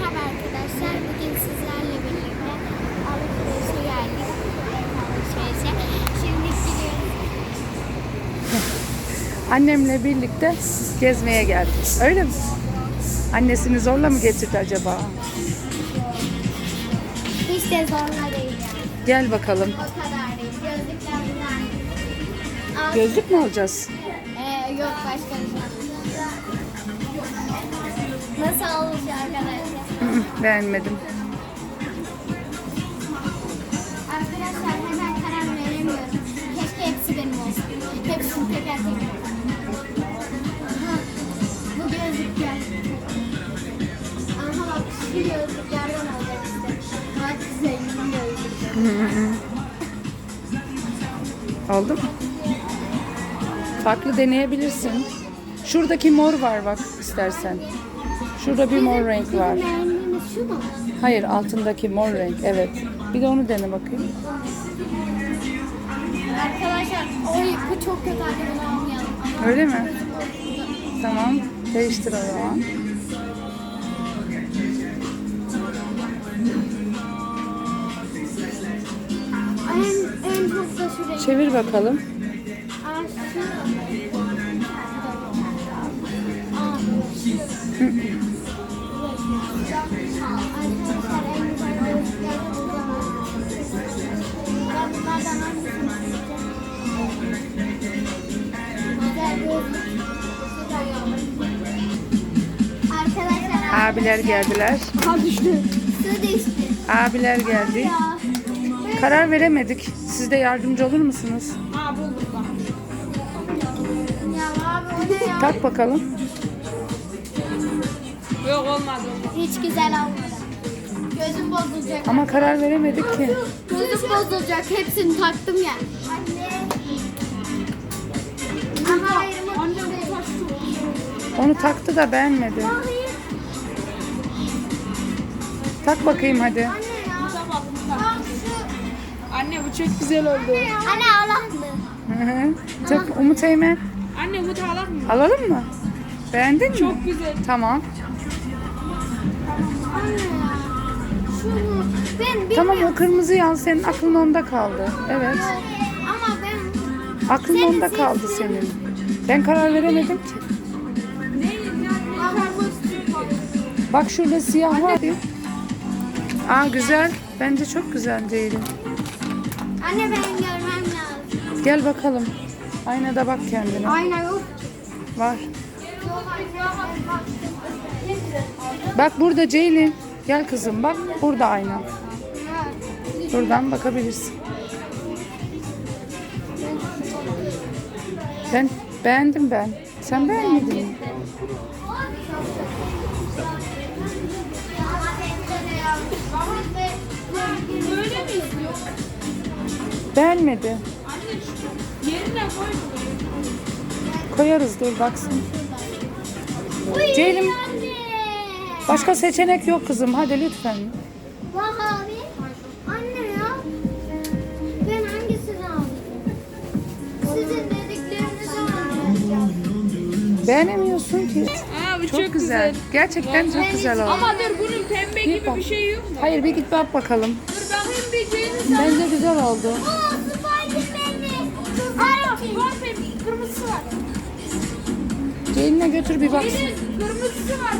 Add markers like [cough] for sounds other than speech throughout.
Merhaba arkadaşlar. Bugün sizlerle birlikte alışverişe geldik. Alışverişe. Şimdi gidiyoruz. Annemle birlikte gezmeye geldik. Öyle mi? Annesini zorla mı getirdi acaba? Hiç de zorla değil yani. Gel bakalım. O kadar değil. Gözlükler bunlar. Al. Gözlük mü alacağız? Ee, yok başka bir şey. Nasıl olmuş arkadaşlar? Beğenmedim. Arkadaşlar hemen karar veremiyorum. Keşke hepsi benim olsun. Hepsini teker teker. Bu gözlükler. Aha bak şu gözlüklerden olacak işte. Bak zengin gözlükler. Oldu mu? Farklı deneyebilirsin. Şuradaki mor var bak istersen. Şurada bir mor renk var. Şu mu? Hayır altındaki mor renk evet. Bir de onu dene bakayım. Arkadaşlar oy bu çok kötü bunu almayalım. Öyle mi? Tamam. Değiştir o zaman. En, en çok da şu renk. Çevir bakalım. Aa, şu. Aa, şu. Arkadaşlar Abiler geldiler. Su düştü. Abiler geldi. Karar veremedik. Siz de yardımcı olur musunuz? Ya? Tak bakalım. Yok olmadı. Hiç güzel olmadı. Gözüm bozulacak. Ama karar veremedik ki. Gözüm bozulacak. Hepsini taktım ya. Anne. Aha. Onu taktı da beğenmedi. Tak bakayım hadi. Anne ya. Bak şu. Anne bu çok güzel oldu. Anne hı. Tak Umut Eymen. Anne bu talak mı? Alalım mı? Beğendin mi? Çok güzel. Tamam. Anne ya. Şunu. Ben bilmiyorum. Tamam o kırmızıyı al senin aklın onda kaldı. Evet. Ama ben. Aklın Senin onda kaldı seçtiğin. senin. Ben karar veremedim ki. Bak şurada siyah var ya. Aa güzel. Bence çok güzel Ceylin. Anne ben görmem lazım. Gel bakalım. Aynada bak kendine. Ayna yok. Var. Bak burada Ceylin. Gel kızım bak burada ayna. Buradan bakabilirsin. Ben beğendim ben. Sen beğenmedin mi? Beğenmedi. Anne şu yerine koy. Koyarız dur baksın. Ceylin başka seçenek yok kızım. Hadi lütfen. Bak abi. Anne ya. Ben hangisini aldım? Sizin dediklerinizi aldım. Beğenemiyorsun ki. Aa bu Çok, güzel. Gerçekten çok güzel oldu. Ama dur bunun pembe Bir gibi bak. bir şey yok mu? Hayır bir git bak bakalım. Dur bakayım bir Ceylin sen. Bence güzel oldu. Kırmızısı var. Ceylin'e götür bir. Ceylin kırmızısı var.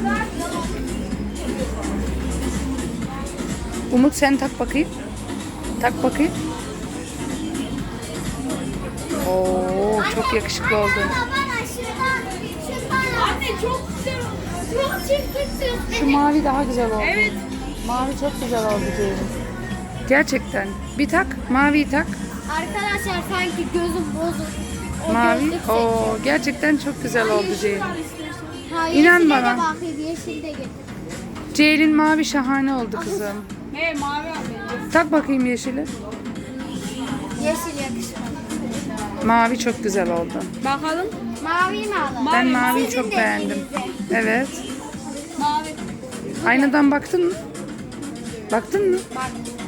Umut sen tak bakayım. Tak bakayım. Oo çok yakışıklı oldu. Bana bana şuradan. Şuradan. Anne çok güzel oldu. Çok çirkinsin. Şu mavi daha güzel oldu. Evet. Mavi çok güzel oldu Ceylin. Gerçekten. Bir tak, maviyi tak. Arkadaşlar sanki gözüm bozuk. O Mavi. gözlük Oo seçiyorum. gerçekten çok güzel oldu Ceylin. Var istersen. Ha, İnan yeşile bana. de bakayım yeşil de getir. Ceylin mavi şahane oldu kızım. He mavi abi. Tak bakayım yeşili. Yeşil yakışmadı. Mavi çok güzel oldu. Bakalım. Mavi mi alalım? Ben Mavi, maviyi Sizin çok de beğendim. elinize. Evet. Mavi. Aynadan baktın mı? Baktın mı?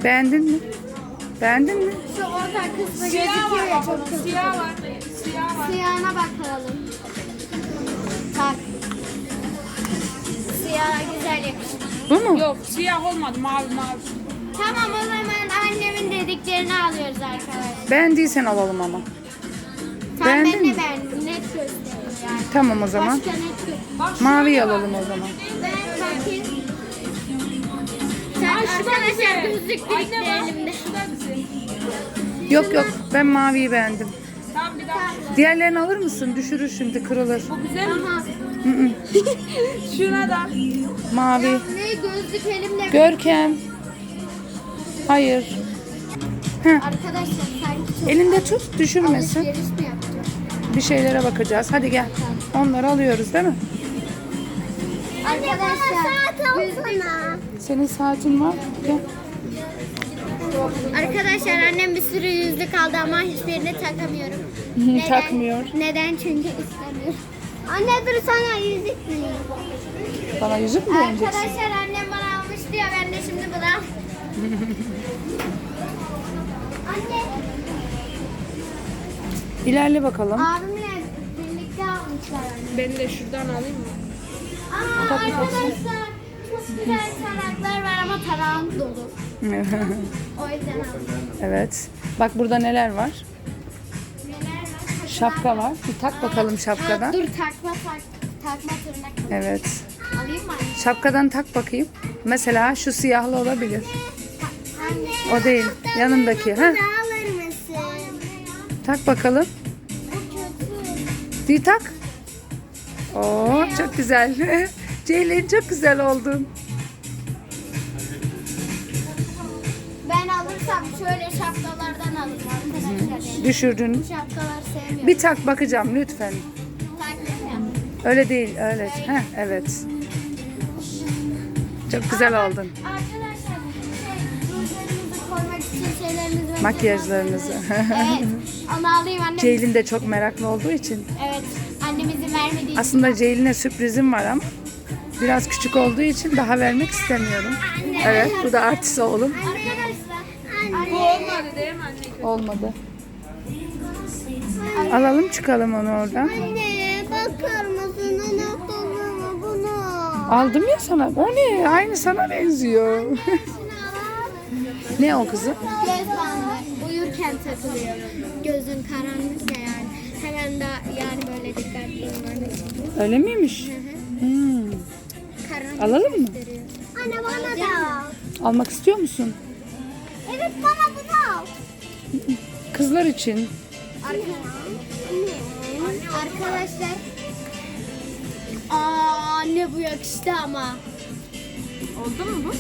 Beğendin mi? Beğendin mi? Şu orta kısmı Siyah gözüküyor var ya çok kızıl. Siyah var. Siyah var. Siyahına bakalım. Tak. Siyah güzel yakışmış. Bu mu? Yok siyah olmadı mavi mavi. Tamam o zaman annemin dediklerini alıyoruz arkadaşlar. Beğendiysen alalım ama. Sen Beğendin ben de mi? beğendim. Net gösteriyor yani. Tamam o zaman. Başka net gösteriyor. Mavi alalım o zaman. Ben bakayım. Arkadaşlar gözlük. Yok yok ben maviyi beğendim. Tamam bir daha. Diğerlerini alır mısın? Düşürür şimdi kırılır. Bu güzel mi? Aha. [laughs] Şuna da. Mavi. Ne gözlük elimde. Görkem. Hayır. Heh. Arkadaşlar sanki çok Elinde tut düşürmesin. alışveriş mi yapacağız? Bir şeylere bakacağız. Hadi gel. Onları alıyoruz değil mi? Arkadaşlar gözlük. Senin saatin var. Gel. Arkadaşlar annem bir sürü yüzlük aldı ama hiçbirini takamıyorum. [laughs] Takmıyor. Neden? Çünkü istemiyorum. Anne dur sana yüzük bulayım. Bana yüzük mü beğeneceksin? Arkadaşlar annem bana almış diyor ben de şimdi bunu [laughs] al. Anne İlerle bakalım. abimle birlikte almışlar anne. Ben de şuradan alayım mı? Aa arkadaşlar güzel taraklar var ama tarağım dolu. O yüzden aldım. evet. Bak burada neler var? Neler var? Şapka var. Bir tak bakalım şapkadan. Dur takma tak, takma tırnak. Evet. Alayım mı anne? Şapkadan tak bakayım. Mesela şu siyahlı olabilir. Anne. O değil. Yanındaki. Ha? mısın? Tak bakalım. Bu kötü. Bir tak. Oo çok güzel. [laughs] Ceylin çok güzel oldun. Ben alırsam şöyle şapkalardan alırım arkadaşlar. Düşürdün. Şapkalar sevmiyorum. Bir tak bakacağım lütfen. Öyle değil, öyle. Heh, evet. Çok güzel oldun. Arkadaşlar şey, koymak için. Makyajlarınızı. Evet. Onu alayım annem. Ceylin de çok meraklı olduğu için. Evet. Annemizin vermediği için. Aslında Ceylin'e sürprizim var ama küçük olduğu için daha vermek istemiyorum. Evet, bu da artist oğlum. Bu olmadı değil mi anne? Olmadı. Alalım çıkalım onu oradan. Anne bakar mısın? Anahtarımı bunu. Aldım ya sana. O ne? Aynı sana benziyor. ne o kızım? Göz bandı. Uyurken takılıyor. Gözün karanlık ya yani. Hemen de yani böyle dikkatliyim. Böyle. Öyle miymiş? Hmm. Alalım mı? gösteriyor. Anne bana da al. Almak istiyor musun? Evet bana bunu al. Kızlar için. Arkadaşlar. Aa anne bu yakıştı ama. Oldu mu bu?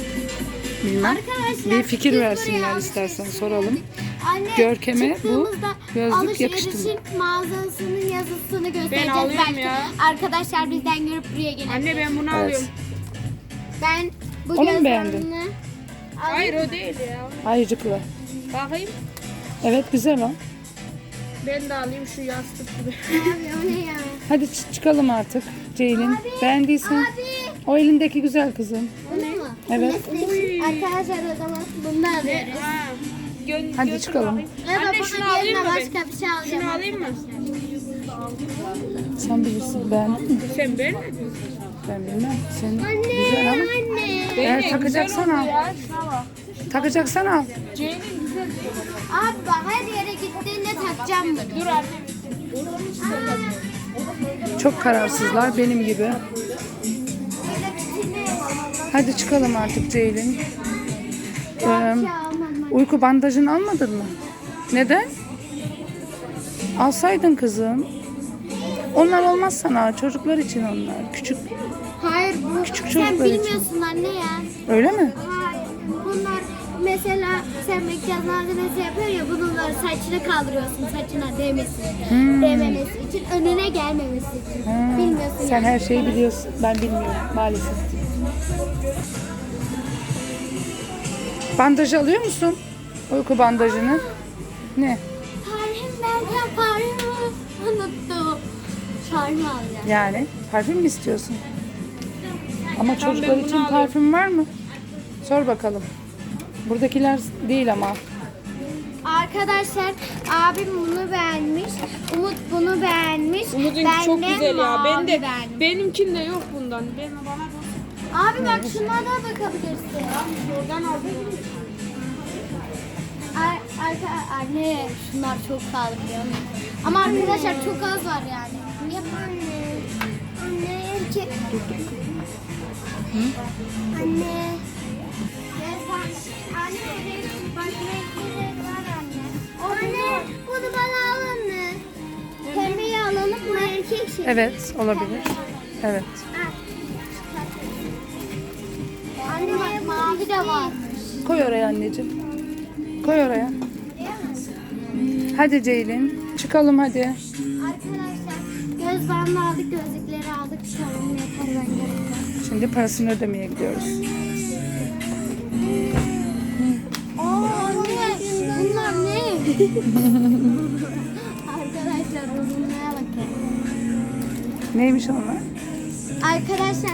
Bilmem. Arkadaşlar. Bir fikir biz versinler istersen soralım. yaptık. Anne, Görkem'e bu çıktığımızda gözlük yakıştı mı? Alışverişin mağazasının yazısını göstereceğiz alıyorum belki. ya. Arkadaşlar bizden görüp buraya gelir. Anne ben bunu Evet. alıyorum. Ben bu Onu mu göz beğendin? bandını Hayır o değil ya. Ayıcıklı. Bakayım. Evet güzel o. Ben de alayım şu yastık gibi. [laughs] Abi o ne ya? Hadi çıkalım artık Ceylin. Beğendiysen. Abi O elindeki güzel kızım. bu ne mu? Evet. Uy. Arkadaşlar o zaman bunu da alıyoruz. Ha. Gö- Hadi götür çıkalım. bakayım. Da Anne şunu alayım yerine mı ben? başka bir şey alacağım. Şunu alayım mı? Sen bilirsin. Beğendin mi? Sen beğenmedin. Ben bilmem. Senin güzel ama. Anne. Eğer takacaksan al. Takacaksan al. Ceylin güzel değil mi? Abi bak her yere gittiğinde takacağım bunu. Dur anne. Çok kararsızlar benim gibi. Hadi çıkalım artık Ceylin. Ee, uyku bandajını almadın mı? Neden? Alsaydın kızım. Onlar olmaz sana. Çocuklar için onlar. Küçük. Hayır bu Küçük sen çocuklar için. bilmiyorsun anne ya. Öyle mi? Hayır. Bunlar mesela sen makyaj malzemesi yapıyor ya bunları saçını kaldırıyorsun saçına değmesin. Değmemesi için önüne gelmemesi için. Ha, Bilmiyorsun Sen yani. her şeyi biliyorsun. Ben bilmiyorum maalesef. Bandaj alıyor musun? Uyku bandajını. Ne? Parfüm derken parfümü unuttum. Parfüm alacağım. Yani parfüm mü istiyorsun? Ama çocuklar için alayım. parfüm var mı? Sor bakalım. Buradakiler değil ama. Arkadaşlar abim bunu beğenmiş. Umut bunu beğenmiş. Umut'un ben çok de güzel ya. Ben de beğendim. benimkinde yok bundan. Ben bana. Abi bak şunlardan bakabilirsin. Oradan aldım. Ar arka anne şunlar çok pahalı biliyor musun? Ama arkadaşlar çok az var yani. Yap anne. Anne erkek. Anne. Anne, anne. Bunu bana alın mı? Pembeyi alalım mı? Erkek şey. Evet olabilir. Evet. Anne bak mavi de var. Koy oraya anneciğim. Koy oraya. Hadi Ceylin. Çıkalım hadi. Arkadaşlar göz bandı aldık, gözlükleri aldık. Sorun yeter bence. Şimdi parasını ödemeye gidiyoruz. Aa anne bunlar ne? Arkadaşlar bozulmaya bakın. Neymiş onlar? Arkadaşlar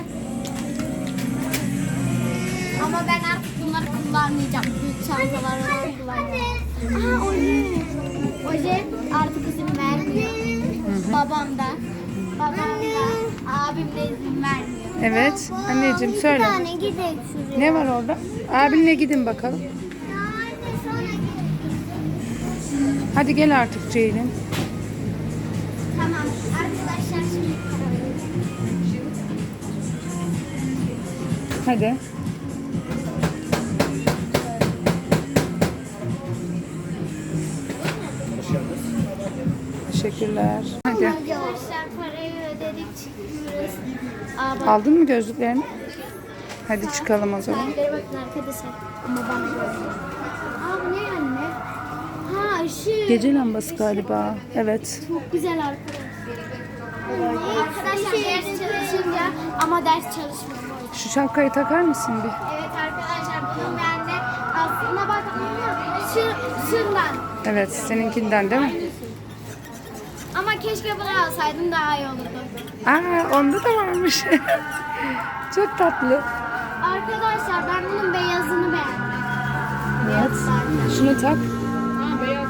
ama ben artık bunları kullanmayacağım. Büyük çantalar falan kullanacağım. Aha oje. Oje artık izin vermiyor. Babam da. Babam da. Abim de izin vermiyor. Evet. Anneciğim söyle. Bir tane gidelim şuraya. Ne var orada? Abinle gidin bakalım. Hadi gel artık Ceylin. Tamam arkadaşlar şimdi Hadi. Teşekkürler. Hadi. Arkadaşlar parayı ödedik çıkıyoruz. Aa, bak, Aldın mı gözlüklerini? Hadi çıkalım o zaman. Bakın arkadaşlar. Ama bana böyle. Aa bu ne anne? Ha ışık. Gece lambası galiba. Evet. Çok güzel arkadaşlar. Arkadaşlar ders çalışınca ama ders çalışmıyorum. Şu şapkayı takar mısın bir? Evet arkadaşlar bunun bende aslında bak şu, şundan. Evet, seninkinden değil mi? Keşke bunu alsaydım daha iyi olurdu. Aa, onda da varmış. [laughs] Çok tatlı. Arkadaşlar ben bunun beyazını beğendim. Evet. Şunu tak. Ha beyaz.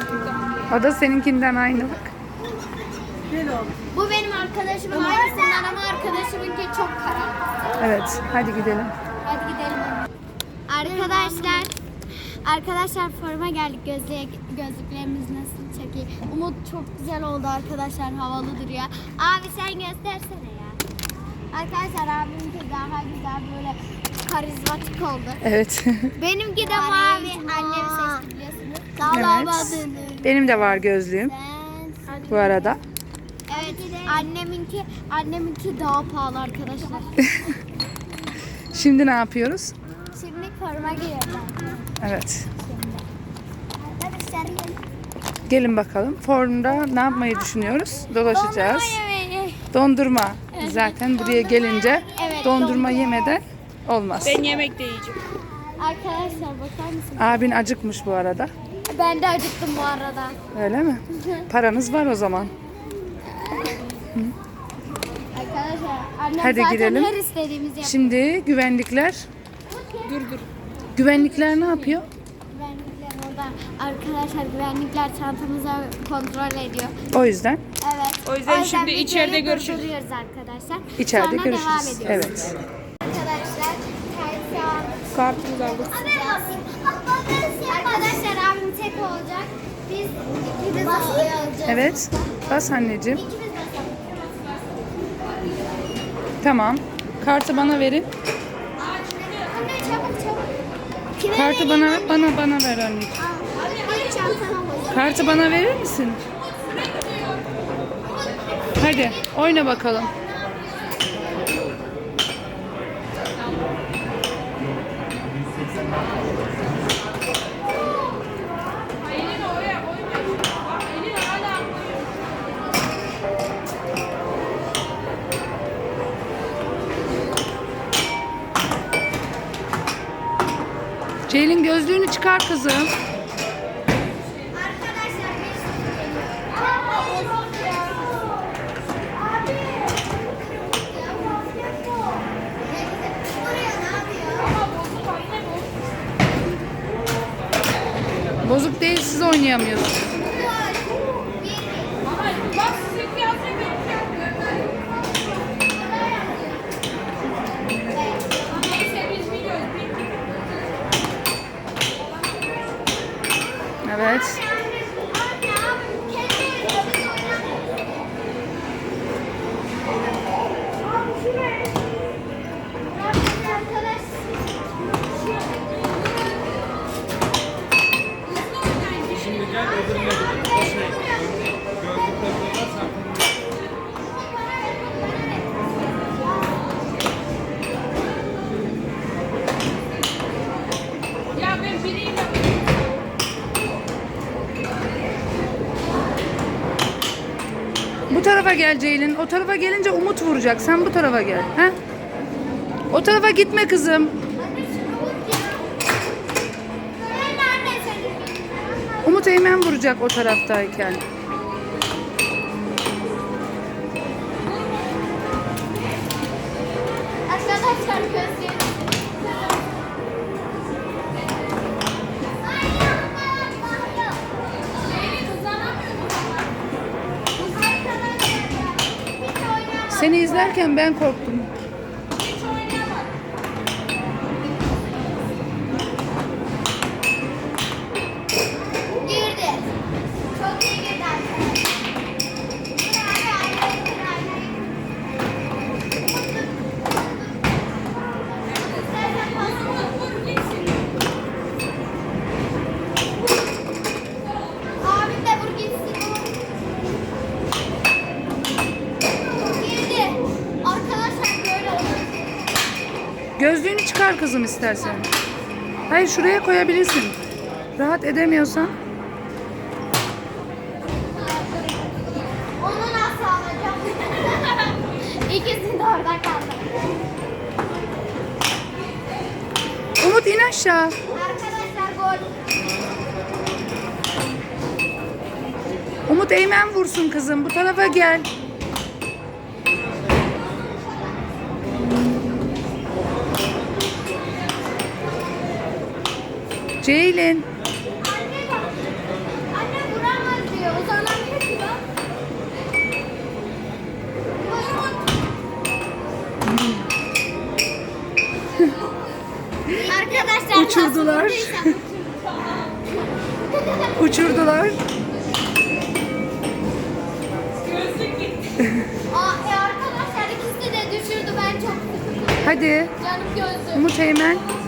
O da seninkinden aynı bak. Bu benim arkadaşımın aynısından ama arkadaşımınki çok karanlık. Evet, hadi gidelim. Hadi gidelim. Arkadaşlar, arkadaşlar forma geldik. Gözlük, gözlüklerimiz nasıl çok iyi. Umut çok güzel oldu arkadaşlar. Havalı duruyor. Abi sen göstersene ya. Arkadaşlar abiminki daha güzel böyle karizmatik oldu. Evet. [laughs] Benimki de mavi. Annem seçti biliyorsunuz. evet. Benim de var gözlüğüm Sen... bu arada. Evet, anneminki anneminki daha pahalı arkadaşlar. [laughs] Şimdi ne yapıyoruz? Şimdi forma giyiyorum. Evet. Arkadaşlar gelin. Gelin bakalım. Formda ne yapmayı düşünüyoruz? Dolaşacağız. yemeği. Dondurma. Zaten buraya gelince Evet, dondurma dondurma. yemeden olmaz. Ben yemek de yiyeceğim. Arkadaşlar bakar mısınız? Abin acıkmış bu arada. Ben de acıktım bu arada. Öyle mi? [laughs] Paranız var o zaman. Arkadaşlar annem Hadi zaten gidelim. her istediğimizi yapıyor. Şimdi güvenlikler. Dur dur. Güvenlikler ne yapıyor? Arkadaşlar güvenlikler çantamızı kontrol ediyor. O yüzden Evet. O yüzden şimdi videoyu içeride görüşürüz. arkadaşlar. içeride Sonra görüşürüz. devam ediyoruz. Evet. Arkadaşlar tersi Kartımızı aldık. Arkadaşlar abim tek olacak. Biz ikimiz olacağız. Evet. Bas anneciğim. Tamam. Kartı bana verin. Anne çabuk çabuk. Kime Kartı bana anne? bana bana ver anneciğim. Kartı bana verir misin? Hadi oyna bakalım. Ceylin gözlüğünü çıkar kızım. siz oynayamıyorsunuz. Evet. Tarafa gelince Umut vuracak. Sen bu tarafa gel. He? O tarafa gitme kızım. Umut Eymen vuracak o taraftayken. İzlerken ben korktum. Hiç oynamadım. Girdi. Çok iyi girdi arkadaşlar. Dur abi, aynayı kır, aynayı kır. İstersen pasını vur, gitsin. Abim de vur gitsin. Girdi. Arkadaşlar böyle olur. Gözlüğünü çıkar kızım istersen. Hayır şuraya koyabilirsin. Rahat edemiyorsan. Onu nasıl alacağım? [laughs] İkisi de orada kaldı. Umut in aşağı. Arkadaşlar gol. Umut Eymen vursun kızım. Bu tarafa gel. Ceylin. Anne bak. Anne vuramaz diyor. Uzanamıyor ki Arkadaşlar Uçurdular. [laughs] Uçurdular. Gözlük gitti. [laughs] Aa, e arkadaşlar ikisi de düşürdü. Ben çok. Hadi. Canım gözüm. Umut Eymen.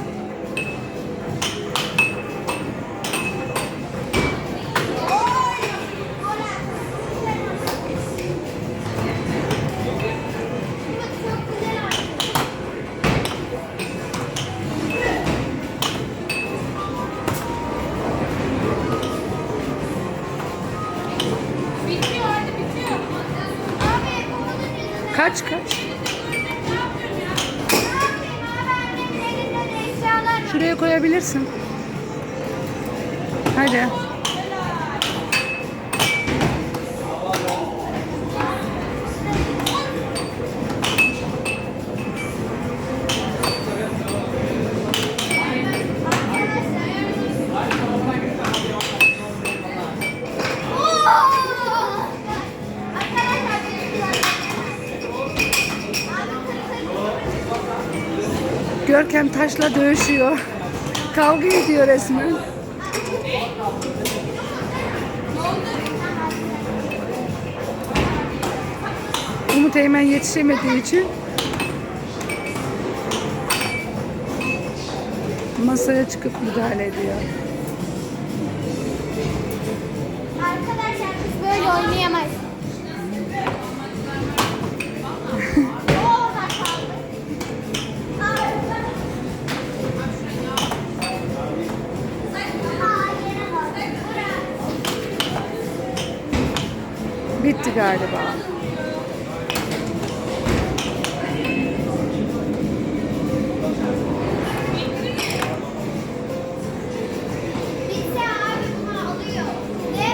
Görkem taşla dövüşüyor. Kavga ediyor resmen. Umut Eymen yetişemediği için masaya çıkıp müdahale ediyor. Arkadaşlar biz böyle oynayamayız. Galiba.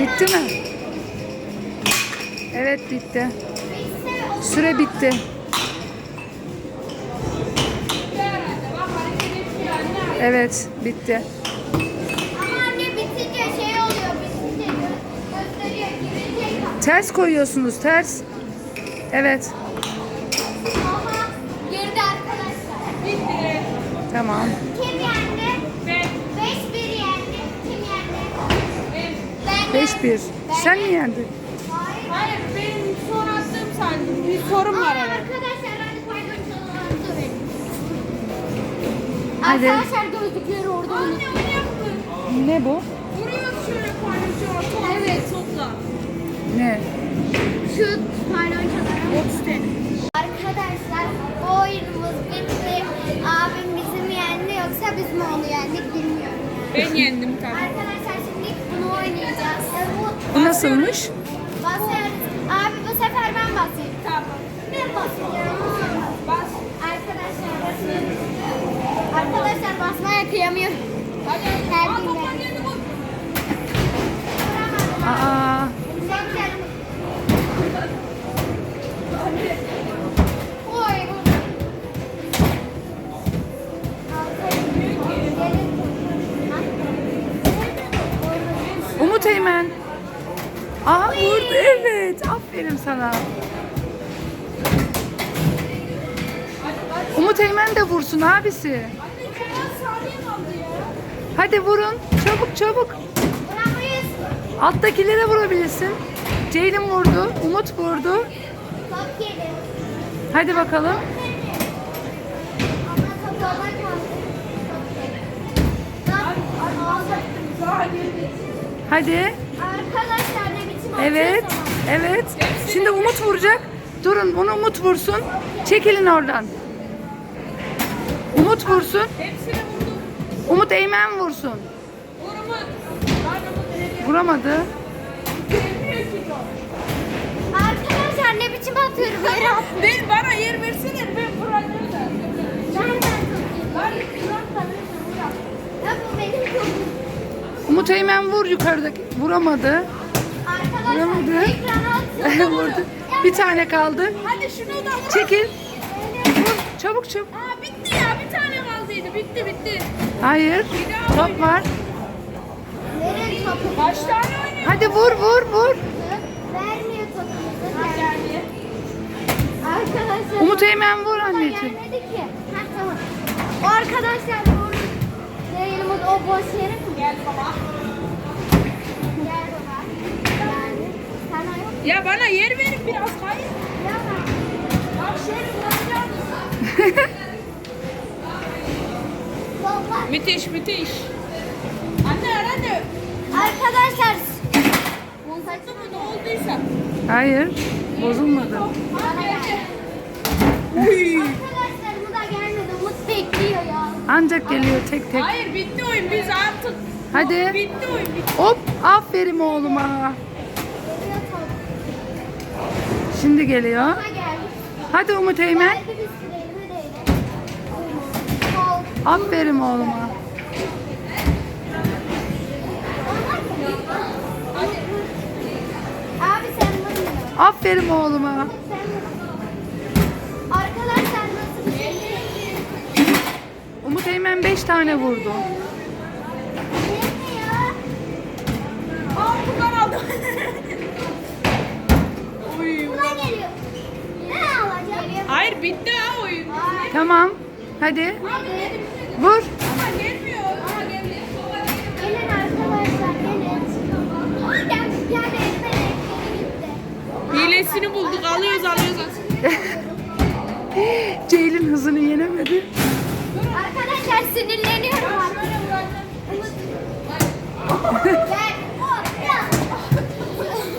Bitti mi? Evet bitti. Süre bitti. Evet bitti. Ama anne bitince şey oluyor. Bitince gö- gösteriyor. Girecek. Ters koyuyorsunuz ters. Evet Aha girdi arkadaşlar. Bitti. tamam. Kim yendi? Ben. 5-1 yendi. Kim yendi? Ben. 5-1. Sen mi yendin? Hayır benim son attığım sandım. Bir sorun var herhalde. Arkadaşlar hadi paylaşımlarınızı verin. Hadi. Arkadaşlar gözlükleri orada Anne onu yaptın. Ne bu? Vuruyor şöyle paylaşıyor. Evet topla. Ne? Şu. 30 TL. Arkadaşlar bu oyunumuz bitti. Abim bizi mi yendi yoksa biz mi onu yendik bilmiyorum. Ben yendim tabii. Arkadaşlar şimdi bunu oynayacağız. Bu Bu nasılmış? basıyoruz. Abi bu sefer ben basayım. Tamam. Ben basacağım. Bas. Arkadaşlar basıyoruz. Arkadaşlar basmaya kıyamıyorum. Hadi hadi. Her Aa gün topla ben- geldi bu. Aa, Beklerim. Oy. Umut Eymen. Aa vurdu evet. Aferin sana. Umut Eymen de vursun abisi. Hadi vurun. Çabuk çabuk. Alttakilere vurabilirsin. Ceylin vurdu. Umut vurdu. Daha geldi. Hadi. Arkadaşlar ne biçim Evet. Evet. Şimdi Umut vuracak. Durun onu Umut vursun. Çekilin oradan. Umut vursun. Umut Eymen vursun. Vurumu. Ben ne biçim atıyorum yere at. Ben bana yer versene ben vuracağım da. Nereden tutayım? Var ya kıran tanıyorsun Ya bu benim topum. Umut Eymen vur yukarıdaki. Vuramadı. Arkadaşlar Vuramadı. [laughs] Vurdu. Bir tane kaldı. Hadi şunu da vur. Çekil. Vur. Çabuk çabuk. Aa bitti ya bir tane kaldıydı bitti bitti. Hayır. Top var. Verin topu. Kaç tane oynuyor? Hadi vur vur vur. Vermiyor topumuzu. geldi. Arkadaşlar. Umut Eymen vur anneciğim. Gelmedi ki. Ha tamam. O arkadaşlar vur. Değil Umut o boş yere mi? Gel baba. Gel baba. Yani. Sana yok. Ya bana yer verin biraz hayır. Yapma. Bak şöyle vuracağım. Topla. Müthiş müthiş. Anne anne. Arkadaşlar. Bozuldu mu ne olduysa. Hayır. Bozulmadı. Aa geldi. Arkadaşlar bu da gelmedi. Umut bekliyor ya. Ancak geliyor tek tek. Hayır bitti oyun biz artık. Hadi. Bitti oyun bitti. Hop. Aferin oğluma. Şimdi geliyor. Hadi Umut Eymen. Aferin oğluma. Abi sen vurmuyorsun. Aferin oğluma. Sen vur. Arkadaşlar nasıl bir şey? Umut Eymen 5 tane vurdu. Ne ya? Aa buradan aldım. Oy. Buna geliyor. Ne alacak? Hayır bitti ha oyun. Tamam. Hadi. Hadi. Vur. Hilesini bulduk alıyoruz alıyoruz. [laughs] Ceylin hızını yenemedi. Arkadaşlar sinirleniyorum artık. Şöyle vuracağım. Gel. Hop, ya.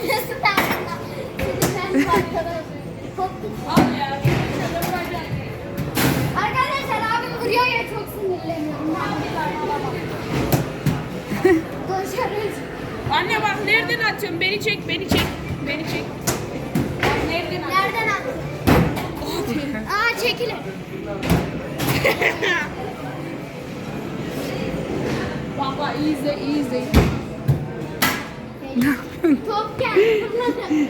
Nasıl tarzında? Sinirlendim arkadaşlar. Abim vuruyor ya çok sinirleniyorum. Koşarız. Anne bak nereden atıyorum? Beni çek, beni çek. Beni çek. Bak nereden atıyorum? Nereden attın? Aa çekilin. [laughs] Baba iyi izle, iyi izle. Top geldi.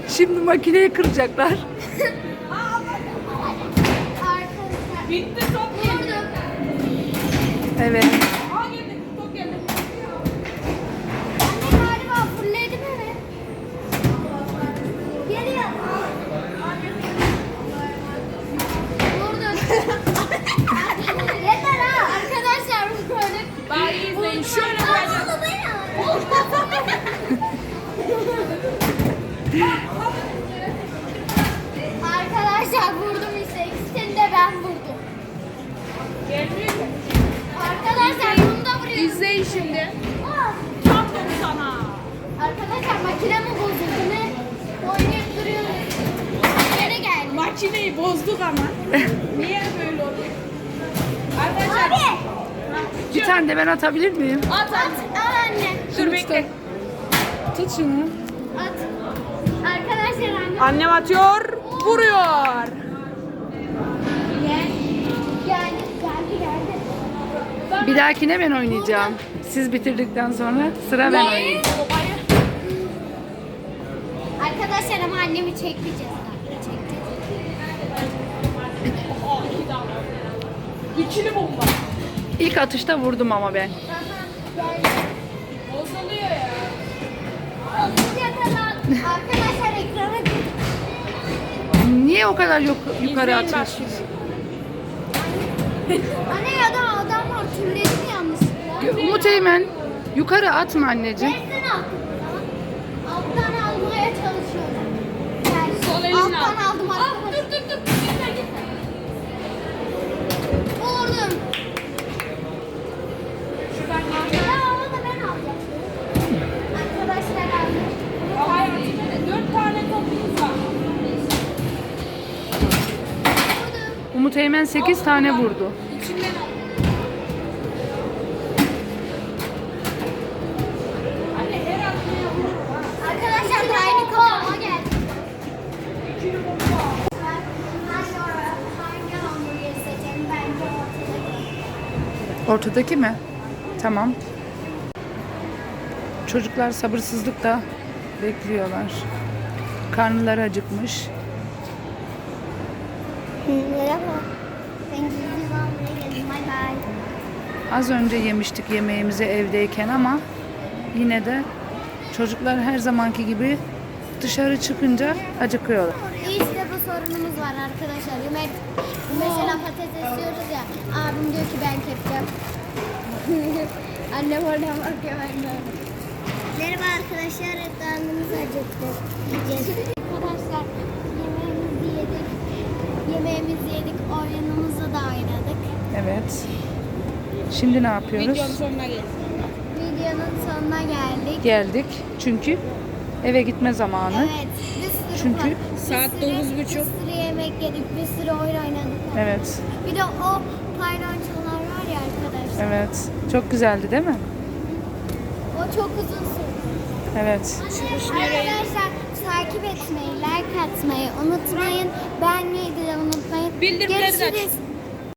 Şimdi makineyi kıracaklar. Arkadaşlar. Bitti top. Evet. Aa geldi, top geldi. Anne galiba fırladı mı? Geliyor. Vurdum. Yeter ha. Arkadaşlar böyle. Bak iyi izleyin. Şöyle vuracağım. şimdi. Tam da sana. Arkadaşlar makine mi bozuldu ne? Oynayıp duruyoruz. Geri geldi. Makineyi bozduk ama. [laughs] Niye böyle oldu? Arkadaşlar. Abi. Bir tane de ben atabilir miyim? At At. Al anne. Dur bekle. Tut şunu. At. Arkadaşlar anne. Annem atıyor. Vuruyor. Gel. Geldi. Geldi geldi. Bir dahakine ben oynayacağım. Siz bitirdikten sonra sıra ben oynayacağım. Arkadaşlar ama annemi çekmeyeceğiz. İkili bomba. İlk atışta vurdum ama ben. Bozuluyor ya. Arkadaşlar ekrana. Niye o kadar yok, yukarı İzleyin bak atıyorsun? şimdi. Anne ya da adam var. Türledim yanlışlıkla. Umut Eymen yukarı atma anneciğim. Nereden aldın? Alttan almaya çalışıyorum. Yani Sol elinle alttan al. aldım arkadaşlar. 88 tane vurdu. Ortadaki mi? Tamam. Çocuklar sabırsızlıkla bekliyorlar. Karnıları acıkmış. Merhaba. Az önce yemiştik yemeğimizi evdeyken ama yine de çocuklar her zamanki gibi dışarı çıkınca acıkıyorlar. İşte bu sorunumuz var arkadaşlar. Yemek mesela patates yiyoruz ya. Abim diyor ki ben ketçap. [laughs] Annem oradan bakıyor ben de. Merhaba arkadaşlar. Karnımız acıktı. Yiyeceğiz. Arkadaşlar yemeğimizi yedik. Yemeğimizi yedik. Oyunumuzu da oynadık. Evet. Şimdi ne yapıyoruz? Videonun sonuna geldik. Videonun sonuna geldik. Geldik çünkü eve gitme zamanı. Evet. Bir sürü Çünkü. Bir saat sürü- dokuz buçuk. Bir sürü yemek yedik. Bir sürü oyun oynadık. Evet. Bir de o paylaşımlar var ya arkadaşlar. Evet. Çok güzeldi değil mi? O çok uzun sürdü. Evet. Arkadaşlar takip etmeyi, like atmayı unutmayın. Beğenmeyi de unutmayın. Bildirimleri de açın.